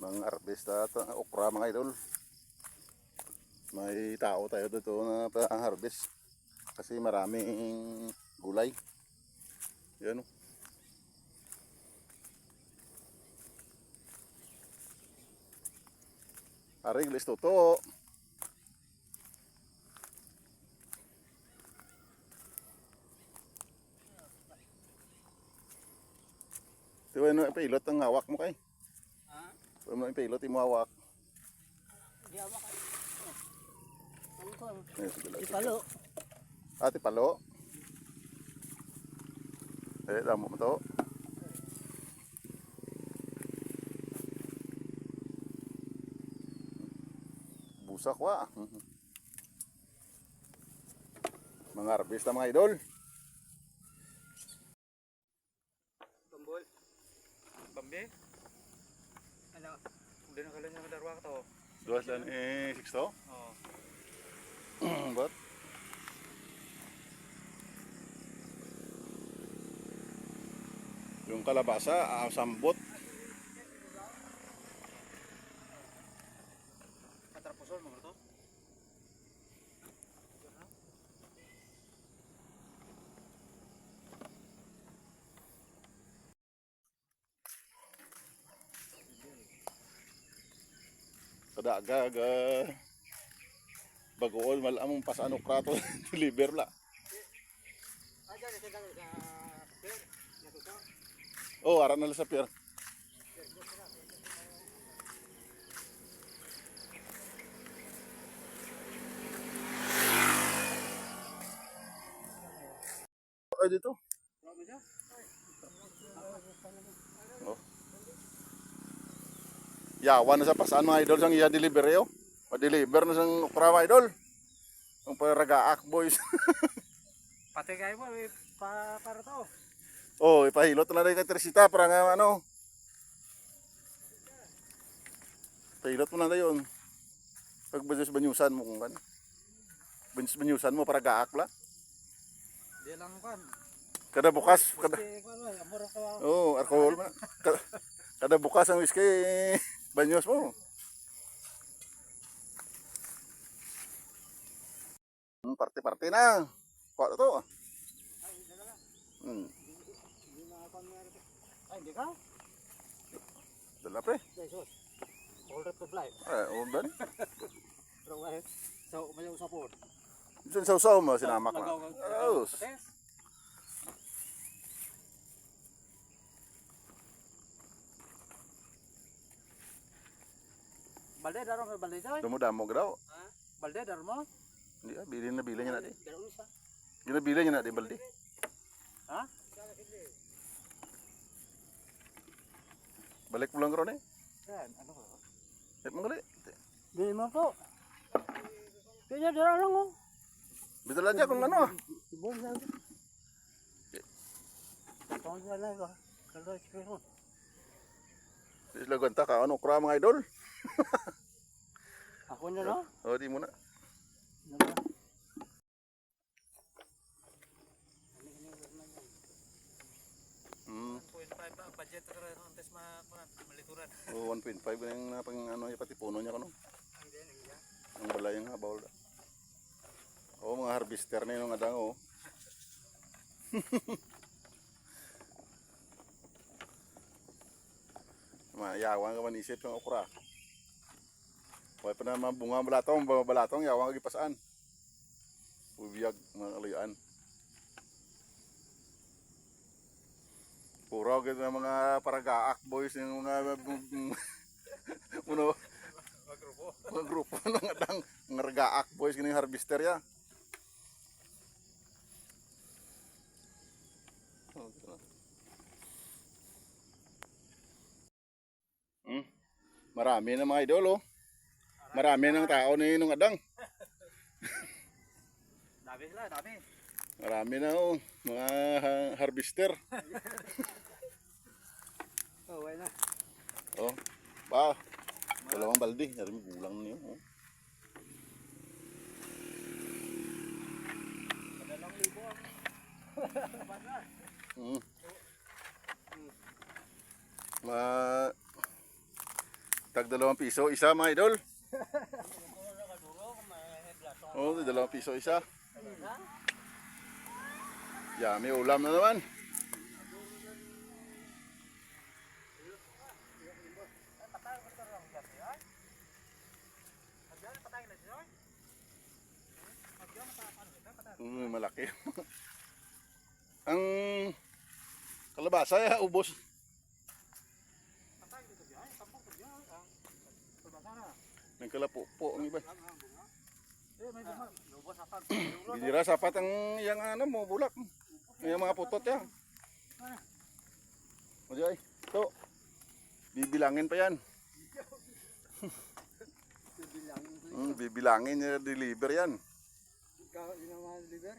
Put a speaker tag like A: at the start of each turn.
A: Mga harvest at okra mga idol. May tao tayo dito na pa-harvest. Kasi maraming gulay. Yan o. Aring listo to. Tiwa no pilot ang hawak mo kay. Tiwa mo pilot.
B: Ano ko?
A: Ayun, sige lang.
B: Ipalo.
A: Ate palo. Eh, damo mo to. Busak wa. Mga harvest na mga idol.
C: Tombol. Bambi. Kalian yung darwa ka to.
A: Duas dan eh, sixto.
C: Oo.
A: Bot. Yung kalabasa, ah, sambot.
C: Katrapusol mo to.
A: Kadagag. Uh, bagool, malamang pasano krato. Deliver la. Oh, aran na sa pier. Ay, dito. Yawan na sa pasaan mga idol sang iya delivery oh. Pa-deliver na sang okra mga idol. Ang paragaak boys.
C: Pati kayo mo, eh, pa, para to.
A: oh, ipahilot na rin kay Teresita para nga ano. Pahilot mo na yun. Pag banyus banyusan mo kung kan. Banyus banyusan mo para gaak la.
C: Di lang kan.
A: Kada bukas, kada. Oh, alcohol man. Kada, kada bukas ang whiskey, banyos mo. Hmm, parte-parte na. Kuha to. Hmm,
B: Hindi na ako meron. Ay, hindi ka?
A: dala pre.
B: Jesus. Hold up the.
A: Eh, oh, ba ni?
B: Pero wala. So, mayaw sa pod.
A: Diyan sa usaw mo, sinamak na. Oh,
B: Balde, daro mo balde dyan.
A: dumudamo ka daw.
B: Ha? Balde, daro mo?
A: Hindi ah, bilhin na bilhin niya na di.
B: Daro mo sa.
A: Ginabili niya na di, baldi.
B: Ha?
A: Balik mo lang ron eh.
B: Yan, ano ko?
A: Eh, mga.
B: Bili mo po. Kaya daro lang oh.
A: Lang dyan kung ano.
B: Ibon lang. Tawag na lang ko. Kalau mo.
A: Isla ganta ka, ano, kura mga idol.
B: Ako na no?
A: O, di mo na.
B: Ano?
A: Hmm.
C: 1.5 pa budget ka rin antes ma kuan malituran.
A: O, 1.5 na yung uh, pang ano, pati puno niya, kano. Ang balay yung habaw da. O, mga harvester na yung adang, oh. Mayawan ka man isip yung okra. Huwag pa naman bunga balatong, balatong, yawan ka gipasaan. Ubiyag, mga kalayaan. Puro gitu na mga paragaak boys yung mga uno
C: Magrupo.
A: mga grupo ng adang mga boys kini harvester ya. Hmm. Marami na mga idol oh. Marami ng tao ni nung adang.
C: Dami sila, dami.
A: Marami na oh, mga ha- harvester.
B: Oh, wala na.
A: Oh. Ba. Dalawang balde, dari mo gulang niyo. Oh.
B: Madalang libo
A: Mm. Ma
B: Tag dalawang piso, isa mga idol. Oh, dalawang piso isa. Yummy ulam na naman. Mm, malaki. Ang kalabasa ya ubos. May kalapo po ang iba. Bidira sapat ang yang ano mo bulak. Yung mga putot ya. O di ay, to. Bibilangin pa yan. Mm, bibilangin niya deliver yan.
D: Ikaw, yung mga liver.